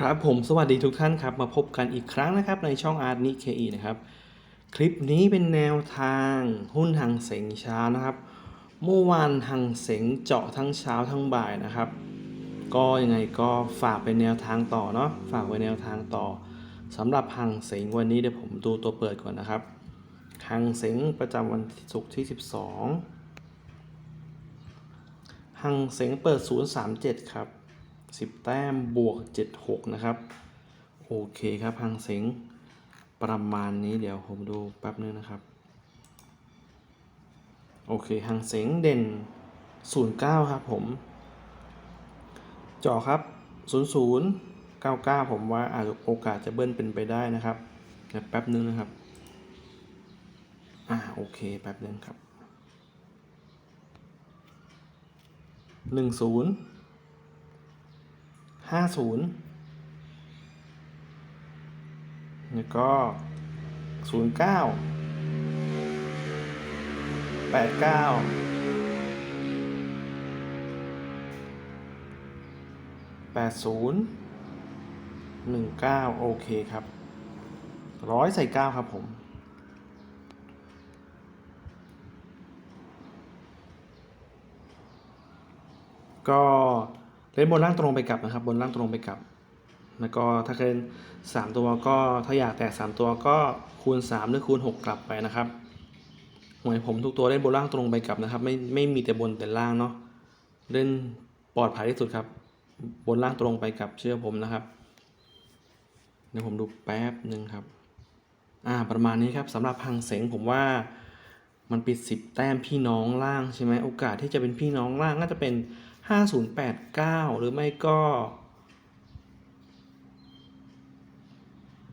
ครับผมสวัสดีทุกท่านครับ มาพบกันอีกครั้งนะครับในช่องอาร์ตนิเคอีนะครับ คลิปนี้เป็นแนวทางหุ้นหังเสงเช้านะครับ เมื่อวานหังเสงเจาะทั้งเช้าทั้งบ่ายนะครับ ก็ยังไงก็ฝากเป็นแนวทางต่อเนาะฝากไว้แนวทางต่อสำหรับหังเสงวันนี้เดี๋ยวผมดูตัวเปิดก่อนนะครับหังเสงประจำวันศุกร์ที่ 12หังเสงเปิด 037 ครับ 10 แต้มบวก 76 นะครับ โอเคครับหังเสงประมาณนี้เดี๋ยวผมดูแป๊บนึงนะครับ โอเคหังเสงเด่น 09 ครับผมเจาะครับ 00 99 ผมว่าอาจจะโอกาสจะเบิ้ลเป็นไปได้นะครับเดี๋ยวแป๊บนึงนะครับ อ่าโอเคแป๊บนึงครับ 10 ห้าศูนย์แล้วก็ศูนย์เก้าแปดเก้าแปดศูนย์หนึ่งเก้าโอเคครับร้อยใส่เก้าครับผมก็ เล่นบนล่างตรงไปกลับนะครับ บนล่างตรงไปกลับ แล้วก็ถ้าเกินสามตัวก็ถ้าอยากแตกสามตัวก็คูณสามหรือคูณหกกลับไปนะครับหวยผมทุกตัวเล่นบนล่างตรงไปกลับนะครับ ไม่ไม่มีแต่บนแต่ล่างเนาะเล่นปลอดภัยที่สุดครับ บนล่างตรงไปกลับเชื่อผมนะครับเดี๋ยวผมดูแป๊บหนึ่งครับอ่าประมาณนี้ครับสำหรับพังเสงผมว่ามันปิดสิบแต้มพี่น้องล่างใช่ไหมโอกาสที่จะเป็นพี่น้องล่างน่าจะเป็น 5089 หรือไม่ก็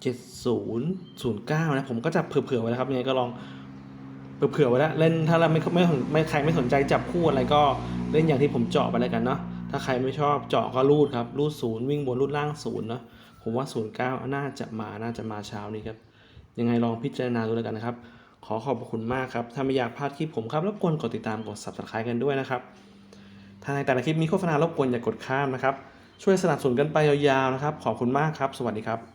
7009 นะ ผมก็จับเผื่อๆไว้นะครับยังไงก็ลองเผื่อๆไว้แล้วเล่นถ้าเราไม่ไม่ไม่ใครไม่สนใจจับคู่อะไรก็เล่นอย่างที่ผมเจาะไปแล้วกันเนาะถ้าใครไม่ชอบเจาะก็รูดครับ รูดศูนย์วิ่งบนรูดล่างศูนย์เนาะผมว่า09น่าจะมาน่าจะมาเช้านี้ครับ ยังไงลองพิจารณาดูแล้วกันนะครับ ขอขอบคุณมากครับ ถ้าไม่อยากพลาดคลิปผมครับรบกวนกดติดตามกด subscribe กันด้วยนะครับ ถ้าในแต่ละคลิปมีโฆษณารบกวนอย่ากดข้ามนะครับ ช่วยสนับสนุนกันไปยาวๆนะครับ ขอบคุณมากครับ สวัสดีครับ